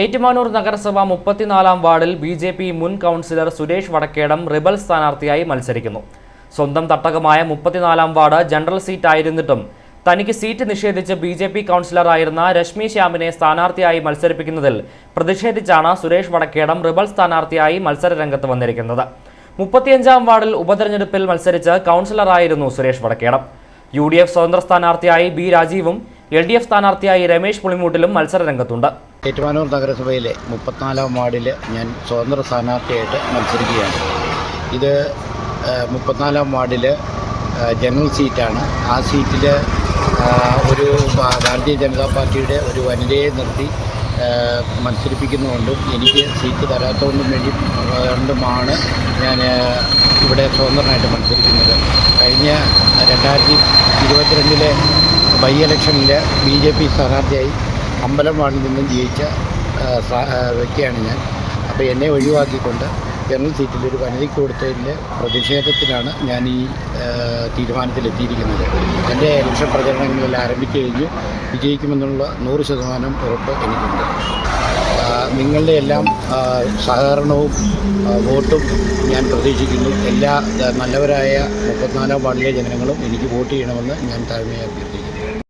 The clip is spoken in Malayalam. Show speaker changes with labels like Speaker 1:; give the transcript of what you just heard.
Speaker 1: ഏറ്റുമാനൂർ നഗരസഭ മുപ്പത്തിനാലാം വാർഡിൽ ബി ജെ പി മുൻ കൗൺസിലർ സുരേഷ് വടക്കേടം റിബൽ സ്ഥാനാർത്ഥിയായി മത്സരിക്കുന്നു. സ്വന്തം തട്ടകമായ മുപ്പത്തിനാലാം വാർഡ് ജനറൽ സീറ്റ് ആയിരുന്നിട്ടും തനിക്ക് സീറ്റ് നിഷേധിച്ച് ബി ജെ പി കൗൺസിലറായിരുന്ന രശ്മി ശ്യാമിനെ സ്ഥാനാർത്ഥിയായി മത്സരിപ്പിക്കുന്നതിൽ പ്രതിഷേധിച്ചാണ് സുരേഷ് വടക്കേടം റിബൽ സ്ഥാനാർത്ഥിയായി മത്സരരംഗത്ത് വന്നിരിക്കുന്നത്. മുപ്പത്തിയഞ്ചാം വാർഡിൽ ഉപതെരഞ്ഞെടുപ്പിൽ മത്സരിച്ച് കൗൺസിലറായിരുന്നു Suresh Vadakkedam. U D F സ്വതന്ത്ര സ്ഥാനാർത്ഥിയായി ബി രാജീവും എൽ ഡി എഫ് സ്ഥാനാർത്ഥിയായി രമേശ് പുളിമൂട്ടിലും മത്സരരംഗത്തുണ്ട്
Speaker 2: ഏറ്റുമാനൂർ നഗരസഭയിലെ മുപ്പത്തിനാലാം വാർഡിൽ ഞാൻ സ്വതന്ത്ര സ്ഥാനാർത്ഥിയായിട്ട് മത്സരിക്കുകയാണ്. ഇത് മുപ്പത്തിനാലാം വാർഡിൽ ജനറൽ സീറ്റാണ്. ആ സീറ്റിൽ ഒരു ഭാരതീയ ജനതാ പാർട്ടിയുടെ ഒരു വനിതയെ നിർത്തി മത്സരിപ്പിക്കുന്നതുകൊണ്ടും എനിക്ക് സീറ്റ് തരാത്തതുകൊണ്ടും വേണ്ടി കൊണ്ടുമാണ് ഞാൻ ഇവിടെ സ്വതന്ത്രനായിട്ട് മത്സരിക്കുന്നത്. കഴിഞ്ഞ രണ്ടായിരത്തി ഇരുപത്തിരണ്ടിലെ ബൈ ഇലക്ഷനിൽ ബി ജെ പി സ്ഥാനാർത്ഥിയായി അമ്പലം വാർഡിൽ നിന്നും ജയിച്ച വ്യക്തിയാണ് ഞാൻ. അപ്പോൾ എന്നെ ഒഴിവാക്കിക്കൊണ്ട് ജനറൽ സീറ്റിൽ ഒരു വനിതയ്ക്ക് കൊടുത്തതിന്റെ പ്രതിഷേധത്തിലാണ് ഞാൻ ഈ തീരുമാനത്തിലെത്തിയിരിക്കുന്നത്. എന്റെ ഇലക്ഷൻ പ്രചരണങ്ങളിൽ ആരംഭിച്ചു കഴിഞ്ഞു. വിജയിക്കുമെന്നുള്ള നൂറ് ശതമാനം ഉറപ്പ് എനിക്കുണ്ട്. നിങ്ങളുടെ എല്ലാം സഹകരണവും വോട്ടും ഞാൻ പ്രതീക്ഷിക്കുന്നു. എല്ലാ നല്ലവരായ മുപ്പത്തിനാലാം വാർഡിലെ ജനങ്ങളും എനിക്ക് വോട്ട് ചെയ്യണമെന്ന് ഞാൻ താഴ്മയായി അഭ്യർത്ഥിക്കുന്നു.